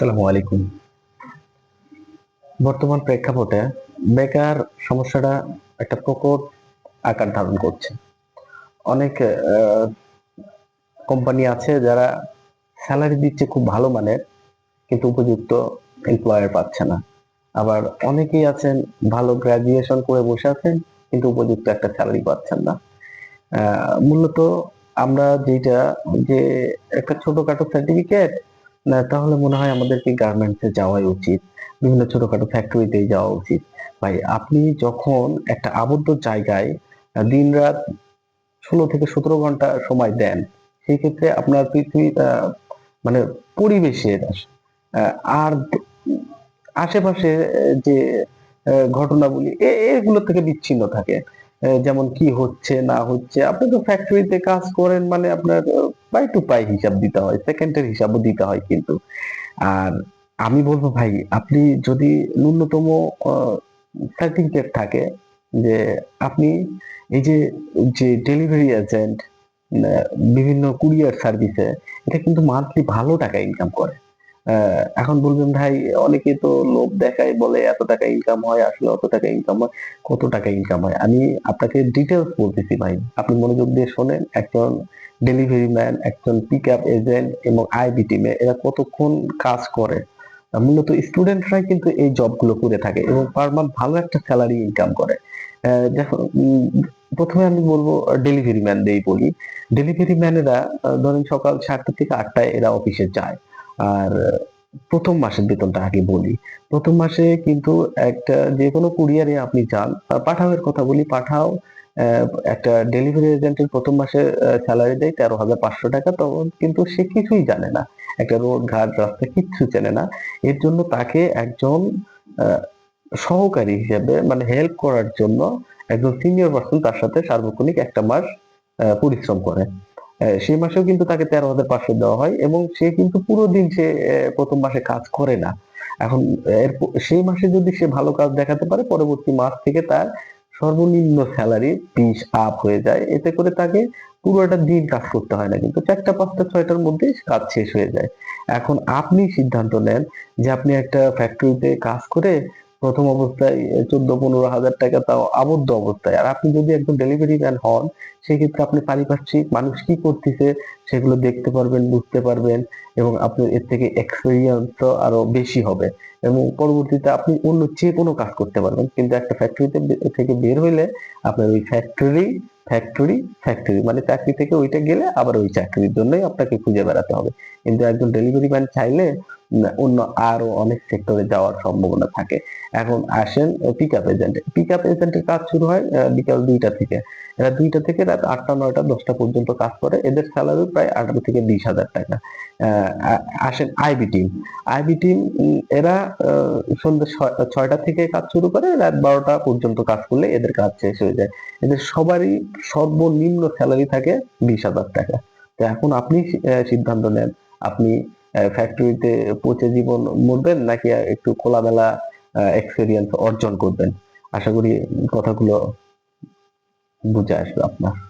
আসসালামু আলাইকুম। বর্তমান প্রেক্ষাপটে বেকার সমস্যাটা একটা প্রকট আকার ধারণ করছে। অনেক কোম্পানি আছে যারা স্যালারি দিচ্ছে খুব ভালো মানের, কিন্তু উপযুক্ত এমপ্লয়ার পাচ্ছে না। আবার অনেকেই আছেন ভালো গ্রাজুয়েশন করে বসে আছেন, কিন্তু উপযুক্ত একটা স্যালারি পাচ্ছেন না। মূলত আমরা যেটা, যে একটা ছোটখাটো সার্টিফিকেট তাহলে মনে হয় আমাদেরকে গার্মেন্টসে যাওয়াই উচিত। বিভিন্ন ছোটখাটো ফ্যাক্টরিতেই যাওয়া উচিত। ভাই, আপনি যখন একটা আবদ্ধ জায়গায় দিন রাত ষোলো থেকে সতেরো ঘণ্টা সময় দেন সেই ক্ষেত্রে আপনার পৃথিবী মানে পরিবেশের আর আশেপাশে যে এ- এগুলো থেকে বিচ্ছিন্ন থাকে। যেমন কি হচ্ছে, না হচ্ছে। আপনি তো ফ্যাক্টরিতে কাজ করেন মানে আপনার পাই টু পাই হিসাব দিতে হয় সেকেন্ডের হিসাবও দিতে হয় কিন্তু। আর আমি বলব ভাই, আপনি যদি ন্যূনতম সার্টিফিকেট থাকে যে আপনি এই যে যে ডেলিভারি এজেন্ট বিভিন্ন কুরিয়ার সার্ভিসে এটা কিন্তু মান্থলি ভালো টাকা ইনকাম করে। এখন বলবেন ভাই অনেকে তো লোভ দেখায় বলে এত টাকা ইনকাম হয় আসলে অত টাকা ইনকাম হয় কত টাকা ইনকাম হয়? আমি আপনাকে ডিটেলস বলতেছি ভাই আপনি মনোযোগ দিয়ে শোনেন একজন ডেলিভারি ম্যান একজন পিক আপ এজেন্ট এবং আইবি টিমে এরা কতক্ষণ কাজ করে? মূলত স্টুডেন্টরাই কিন্তু এই জবগুলো করে থাকে এবং পার মান্থ ভালো একটা স্যালারি ইনকাম করে। উম, প্রথমে আমি বলব ডেলিভারি ম্যান দিয়েই বলি ডেলিভারি ম্যানেরা ধরেন সকাল সাতটা থেকে আটটায় এরা অফিসে যায়। আর প্রথম মাসের বেতনটা আগে বলি। প্রথম মাসে কিন্তু একটা যে কোনো কুরিয়ারে আপনি যান পাঠাওয়ের কথা বলি, পাঠাও একটা ডেলিভারি এজেন্টের প্রথম মাসে স্যালারি দেয় তেরো হাজার পাঁচশো টাকা, তখন কিন্তু সে কিছুই জানে না। একটা রোড ঘাট, রাস্তা কিচ্ছু চেনে না। এর জন্য তাকে একজন সহকারী হিসেবে মানে হেল্প করার জন্য একজন সিনিয়র পার্সন তার সাথে সার্বক্ষণিক একটা মাস পরিশ্রম করে। সেই মাসেও কিন্তু তাকে তেরো হাজার পাঁচশো দেওয়া হয় এবং সে কিন্তু পুরো দিন সে প্রথম মাসে কাজ করে না। এখন সেই মাসে যদি সে ভালো কাজ দেখাতে পারে, পরবর্তী মাস থেকে তার সর্বনিম্ন স্যালারি বিশ আপ হয়ে যায়। এতে করে তাকে পুরোটা দিন কাজ করতে হয় না, কিন্তু চারটা, পাঁচটা, ছয়টার মধ্যে কাজ শেষ হয়ে যায়। এখন আপনি সিদ্ধান্ত নেন যে আপনি একটা ফ্যাক্টরিতে কাজ করে প্রথম অবস্থায় চোদ্দ পনেরো হাজার টাকা তাও আবদ্ধ অবস্থায়। আর আপনি যদি একজন ডেলিভারি ম্যান হন, সেক্ষেত্রে আপনি পারিপার্শ্বিক মানুষ কি করতেছে সেগুলো দেখতে পারবেন, বুঝতে পারবেন এবং আপনার এর থেকে এক্সপিরিয়েন্স আরও বেশি হবে। এবং পরবর্তীতে আপনি অন্য যে কোনো কাজ করতে পারবেন। কিন্তু একটা ফ্যাক্টরিতে থেকে বের হইলে আপনার ওই ফ্যাক্টরি ফ্যাক্টরি ফ্যাক্টরি মানে চাকরি থেকে ওইটা গেলে আবার ওই চাকরির জন্যই আপনাকে খুঁজে বেড়াতে হবে। কিন্তু একজন ডেলিভারি ম্যান চাইলে অন্য আরও অনেক সেক্টরে যাওয়ার সম্ভাবনা থাকে। এখন আসেন pick up agent pick up এজেন্টের কাজ শুরু হয় বিকাল দুইটা থেকে। এরা দুইটা থেকে রাত আটটা, নয়টা, দশটা পর্যন্ত কাজ করে। এদের স্যালারি প্রায় আঠারো থেকে বিশ হাজার টাকা। আসেন আইবি টিম আইবি টিম এরা সন্ধ্যে ছয়- ছয়টা থেকে কাজ শুরু করে, রাত বারোটা পর্যন্ত কাজ করলে এদের কাজ শেষ হয়ে যায়। এদের সবারই সর্বনিম্ন স্যালারি থাকে বিশ হাজার টাকা। তো এখন আপনি সিদ্ধান্ত নেন, আপনি ফ্যাক্টরিতে পচে জীবন মরবেন, নাকি একটু খোলামেলা এক্সপিরিয়েন্স অর্জন করবেন? আশা করি কথাগুলো বুঝে আসবে আপনার।